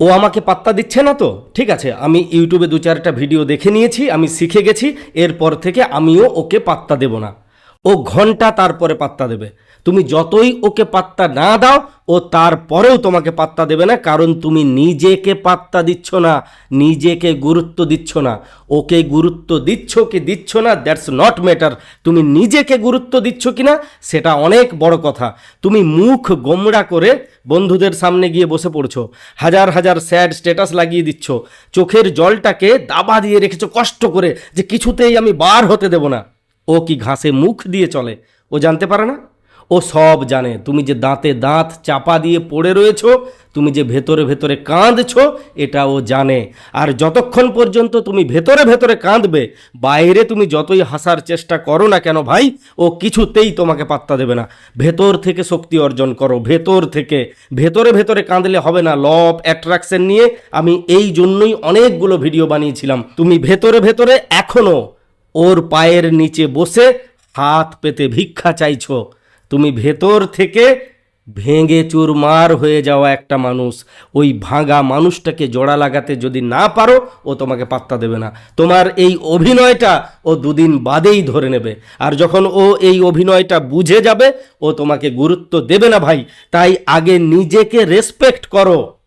ও আমাকে পাত্তা দিচ্ছে না তো? ঠিক আছে, আমি ইউটিউবে দু চারটা ভিডিও দেখে নিয়েছি, আমি শিখে গেছি, এরপর থেকে আমিও ওকে পাত্তা দেব না। ও ঘণ্টা তারপরে পাত্তা দেবে। তুমি যতই ওকে পাত্তা না দাও, ও তারপরেও তোমাকে পাত্তা দেবে না, কারণ তুমি নিজেকে পাত্তা দিচ্ছ না, নিজেকে গুরুত্ব দিচ্ছ না। ওকে গুরুত্ব দিচ্ছ কি দিচ্ছ না, দ্যাটস নট ম্যাটার। তুমি নিজেকে গুরুত্ব দিচ্ছ কি না, সেটা অনেক বড় কথা। তুমি মুখ গোমড়া করে বন্ধুদের সামনে গিয়ে বসে পড়ছো। হাজার হাজার স্যাড স্ট্যাটাস লাগিয়ে দিচ্ছ। চোখের জলটাকে দাবা দিয়ে রেখেছো কষ্ট করে যে কিছুতেই আমি বার হতে দেব না। ও কি ঘাসে মুখ দিয়ে চলে? ও জানতে পারে না? ও সব জানে। তুমি যে দাঁতে দাঁত চাপা দিয়ে পড়ে রয়েছো, তুমি যে ভেতরে ভেতরে কাঁদছ, এটা ও জানে। আর যতক্ষণ পর্যন্ত তুমি ভেতরে ভেতরে কাঁদবে, বাইরে তুমি যতই হাসার চেষ্টা করো না কেন ভাই, ও কিছুতেই তোমাকে পাত্তা দেবে না। ভেতর থেকে শক্তি অর্জন করো, ভেতর থেকে। ভেতরে ভেতরে কাঁদলে হবে না। ল অফ অ্যাট্রাকশন নিয়ে আমি এই জন্যই অনেকগুলো ভিডিও বানিয়েছিলাম। তুমি ভেতরে ভেতরে এখনও ওর পায়ের নিচে বসে হাত পেতে ভিক্ষা চাইছো। তুমি ভেতর থেকে ভেঙে চুরমার হয়ে যাওয়া একটা মানুষ। ওই ভাঙা মানুষটাকে জোড়া লাগাতে যদি না পারো, ও তোমাকে পাত্তা দেবে না। তোমার এই অভিনয়টা ও দুদিন বাদেই ধরে নেবে। আর যখন ও এই অভিনয়টা বুঝে যাবে, ও তোমাকে গুরুত্ব দেবে না ভাই। তাই আগে নিজেকে রেসপেক্ট করো।